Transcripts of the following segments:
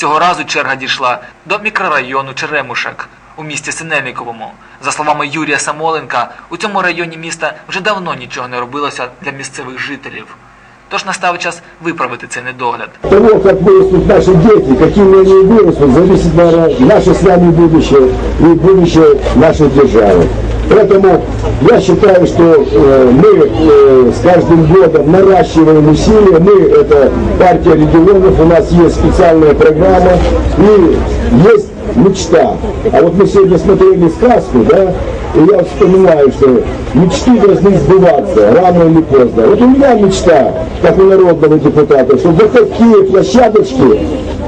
Цього разу черга дійшла до мікрорайону Черемушек у місті Синельниковому. За словами Юрія Самоленка, у цьому районі міста вже давно нічого не робилося для місцевих жителів. Тож настав час виправити цей недогляд. того, как вырастут наши дети, какими они вырастут, зависит, наверное, наше с вами будущее и будущее нашей державы. Поэтому я считаю, что э, мы э, с каждым годом наращиваем усилия. Мы, это партия регионов, у нас есть специальная программа и есть мечта. А вот мы сегодня смотрели сказку, да, и я вспоминаю, что мечты должны сбываться рано или поздно. Вот у меня мечта, как у народного депутата, чтобы вот такие площадочки,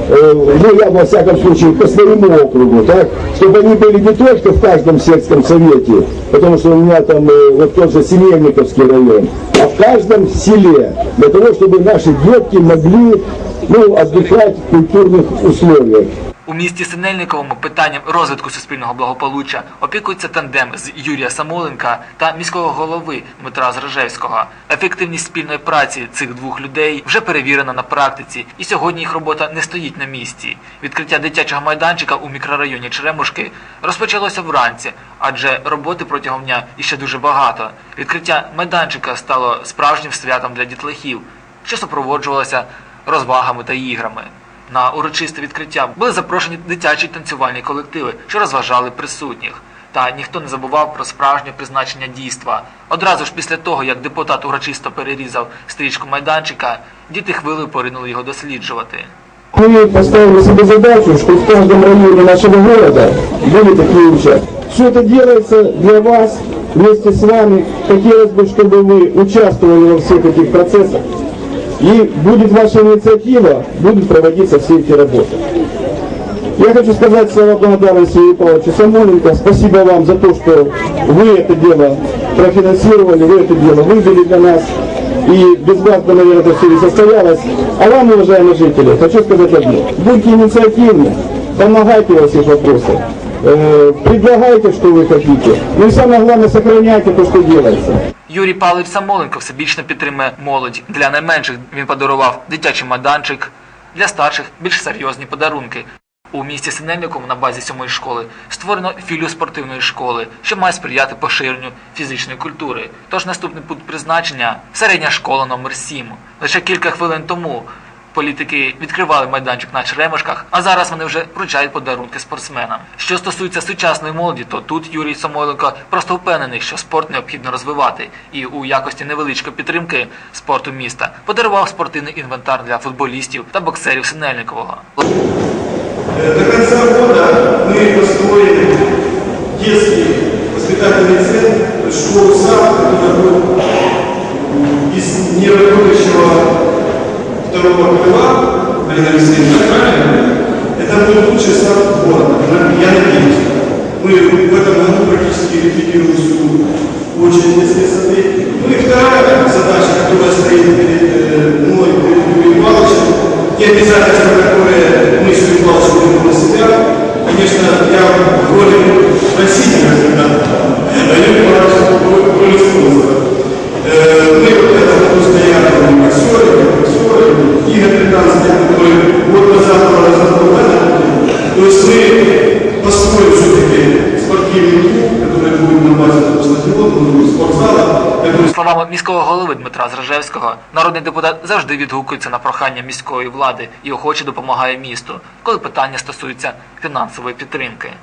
ну я во всяком случае по своему округу, так, чтобы они были не только в каждом сельском совете, потому что у меня там э, вот тот же Семенниковский район, а в каждом селе, для того, чтобы наши детки могли ну, отдыхать в культурных условиях. У місті Синельниковому питанням розвитку суспільного благополуччя опікується тандем з Юрія Самоленка та міського голови Дмитра Зражевського. Ефективність спільної праці цих двох людей вже перевірена на практиці, і сьогодні їх робота не стоїть на місці. Відкриття дитячого майданчика у мікрорайоні Черемушки розпочалося вранці, адже роботи протягом дня іще дуже багато. Відкриття майданчика стало справжнім святом для дітлахів, що супроводжувалося розвагами та іграми. На урочисте відкриття були запрошені дитячі танцювальні колективи, що розважали присутніх. Та ніхто не забував про справжнє призначення дійства. Одразу ж після того, як депутат урочисто перерізав стрічку майданчика, діти хвилею поринули його досліджувати. Мы поставили себе задачу, что в каждом районе нашего города были такие участки. Все это делается для вас, вместе с вами. Хотелось бы, чтобы вы участвовали во всех этих процессах. И будет ваша инициатива, будут проводиться все эти работы. Я хочу сказать слова благодарности Юрию Павловичу Самойленко. Спасибо вам за то, что вы это дело профинансировали, вы это дело вывели для нас. И без вас бы, наверное, это все не состоялось. А вам, уважаемые жители, хочу сказать одно. Будьте инициативны, помогайте во всех вопросах. Э, предлагайте, что вы хотите. Ну и самое главное, сохраняйте то, что делается. Юрій Павлович Самоленко всебічно підтримує молодь. Для найменших він подарував дитячий майданчик, для старших більш серйозні подарунки. У місті Синельниковому на базі сьомої школи створено філію спортивної школи, що має сприяти поширенню фізичної культури. Тож наступний пункт призначення середня школа номер 7 Лише кілька хвилин тому політики відкривали майданчик на черемушках, а зараз вони вже вручають подарунки спортсменам. Що стосується сучасної молоді, то тут Юрій Самойленко просто впевнений, що спорт необхідно розвивати, і у якості невеличкої підтримки спорту міста подарував спортивний інвентар для футболістів та боксерів Синельникового. До конца года мы второго крыла, Алина Алексеевна, правильно? Это будет лучший сад города, я надеюсь. Мы в этом году практически ликвидируем всю очередь детских садей. Ну и вторая задача, которая стоит перед э, мной, перед Юрием Павловичем, те обязательства, словами міського голови Дмитра Зражевського, народний депутат завжди відгукується на прохання міської влади і охоче допомагає місту, коли питання стосується фінансової підтримки.